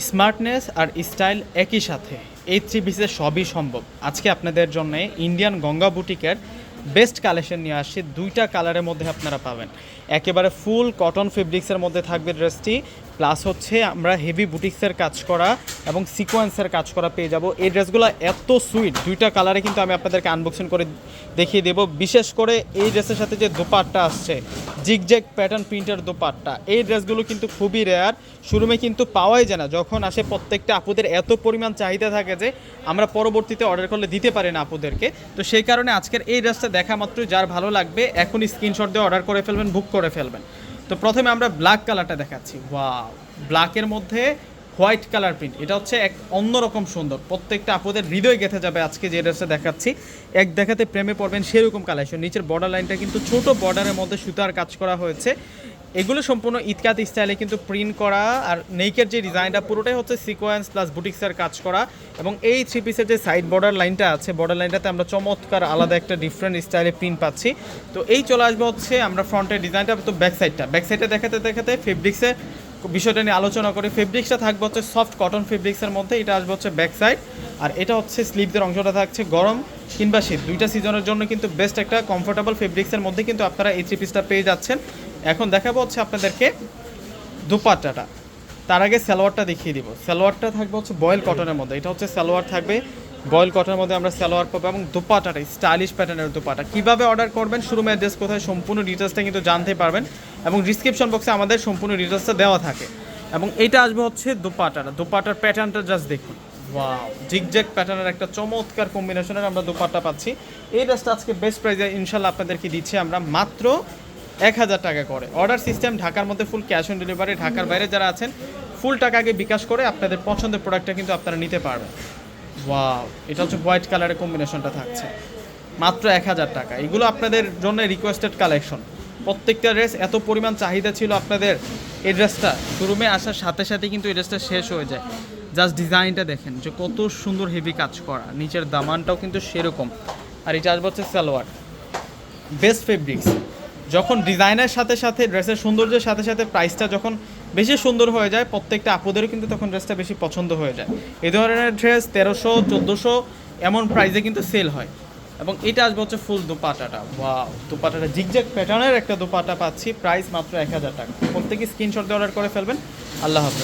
Smartness আর style একই সাথে। এই থ্রি পিসের সবই সম্ভব। আজকে আপনাদের জন্য ইন্ডিয়ান গঙ্গা বুটিকের বেস্ট কালেকশন নিয়ে আসছি। দুইটা কালারের মধ্যে আপনারা পাবেন। একেবারে ফুল কটন ফেব্রিক্সের মধ্যে থাকবে ড্রেসটি। প্লাস হচ্ছে আমরা হেভি বুটিক্সের কাজ করা এবং সিকোয়েন্সের কাজ করা পেয়ে যাব। এই ড্রেসগুলো এত সুইট। দুইটা কালারে কিন্তু আমি আপনাদেরকে আনবক্সিং করে দেখিয়ে দেব। বিশেষ করে এই ড্রেসের সাথে যে দোপাট্টা আসছে জিগজ্যাগ প্যাটার্ন প্রিন্টের দোপাট্টা, এই ড্রেসগুলো কিন্তু খুবই রেয়ার শুরুমে কিন্তু পাওয়াই যায় না। যখন আসে প্রত্যেকটা আপুদের এত পরিমাণ চাহিদা থাকে যে আমরা পরবর্তীতে অর্ডার করলে দিতে পারি না আপুদেরকে। তো সেই কারণে আজকের এই ড্রেসটা দেখা মাত্র যার ভালো লাগবে এখন স্ক্রিনশট দিয়ে অর্ডার করে ফেলবেন বুক করে ফেলবেন। তো প্রথমে আমরা ব্ল্যাক কালারটা দেখাচ্ছি। ওয়াও ব্ল্যাকের মধ্যে হোয়াইট কালার প্রিন্ট এটা হচ্ছে এক অন্যরকম সুন্দর। প্রত্যেকটা আপুদের হৃদয় গেঁথে যাবে আজকে যে ড্রেসটা দেখাচ্ছি। এক দেখাতে প্রেমে পড়বেন সেরকম কালেকশন নিচের বর্ডার লাইনটা কিন্তু ছোট বর্ডারের মধ্যে সুতার কাজ করা হয়েছে। এগুলো সম্পূর্ণ ইতকাত স্টাইলে কিন্তু প্রিন্ট করা আর নেইকের যে ডিজাইনটা পুরোটাই হচ্ছে সিকোয়েন্স প্লাস বুটিক্সের কাজ করা এবং এই থ্রি পিসের যে সাইড বর্ডার লাইনটা আছে বর্ডার লাইনটাতে আমরা চমৎকার আলাদা একটা ডিফারেন্ট স্টাইলে প্রিন্ট পাচ্ছি। তো এই চলে আসবে হচ্ছে আমরা ফ্রন্টের ডিজাইনটা তো ব্যাক সাইডটা ব্যাক সাইডটা দেখাতে দেখাতে ফেব্রিক্সের বিষয়টা নিয়ে আলোচনা করি। ফেব্রিক্সটা থাকবে হচ্ছে সফট কটন ফেব্রিক্সের মধ্যে, এটা আসবে হচ্ছে ব্যাক সাইড আর এটা হচ্ছে স্লিভদের অংশটা থাকছে গরম কিংবা শীত। দুইটা সিজনের জন্য কিন্তু বেস্ট একটা কমফোর্টেবল ফেব্রিক্সের মধ্যে কিন্তু আপনারা এই থ্রি পিসটা পেয়ে যাচ্ছেন। এখন দেখাবো হচ্ছে আপনাদেরকে দুপাট্টাটা। তার আগে সালোয়ারটা দেখিয়ে দিব। সালোয়ারটা থাকবে হচ্ছে বয়েল কটনের মধ্যে। এটা হচ্ছে সালোয়ার থাকবে, বয়েল কটনের মধ্যে আমরা সালোয়ার পাবো এবং দুপাটাটা স্টাইলিশ প্যাটার্নের দুপাটা কীভাবে অর্ডার করবেন? শুরুমে অ্যাড্রেস কোথায়? সম্পূর্ণ ডিটেলসটা কিন্তু জানতে পারবেন এবং ডিসক্রিপশন বক্সে আমাদের সম্পূর্ণ ডিটেলসটা দেওয়া থাকে। এবং এটা আসবে হচ্ছে দুপাটাটা দুপাটার প্যাটার্নটা জাস্ট দেখুন। ওয়াও জিগজ্যাগ প্যাটার্নের একটা চমৎকার কম্বিনেশনের আমরা দুপাট্টা পাচ্ছি। এই ড্রেসটা আজকে বেস্ট প্রাইজে ইনশাল্লাহ আপনাদেরকে দিচ্ছি আমরা মাত্র এক হাজার টাকা করে। অর্ডার সিস্টেম ঢাকার মধ্যে ফুল ক্যাশ অন ডেলিভারি ঢাকার বাইরে যারা আছেন ফুল টাকা আগে বিকাশ করে আপনাদের পছন্দের প্রোডাক্টটা কিন্তু আপনারা নিতে পারবেন। ওয়াও এটা হচ্ছে হোয়াইট কালারের কম্বিনেশনটা থাকছে। মাত্র এক হাজার টাকা। এগুলো আপনাদের জন্য রিকোয়েস্টেড কালেকশন প্রত্যেকটা ড্রেস এত পরিমাণ চাহিদা ছিল আপনাদের এই ড্রেসটা শোরুমে আসার সাথে সাথে কিন্তু এই ড্রেসটা শেষ হয়ে যায়। জাস্ট ডিজাইনটা দেখেন, যে কত সুন্দর হেভি কাজ করা। নিচের দামানটাও কিন্তু সেরকম। আর এটা আসবে হচ্ছে সালোয়ার। বেস্ট ফেব্রিক্স যখন ডিজাইনের সাথে সাথে ড্রেসের সৌন্দর্যের সাথে সাথে প্রাইসটা যখন বেশি সুন্দর হয়ে যায়, প্রত্যেকটা আপুদেরও কিন্তু তখন ড্রেসটা বেশি পছন্দ হয়ে যায়। এই ধরনের ড্রেস তেরোশো, চোদ্দোশো, এমন প্রাইসে কিন্তু সেল হয়। এবং এটা আসবে হচ্ছে ফুল দুপাটাটা। বা দুপাটাটা জিগজ্যাগ প্যাটার্নের একটা দুপাটা পাচ্ছি। প্রাইস মাত্র এক হাজার টাকা। প্রত্যেকে স্ক্রিনশট দিয়ে অর্ডার করে ফেলবেন। আল্লাহ হাফেজ।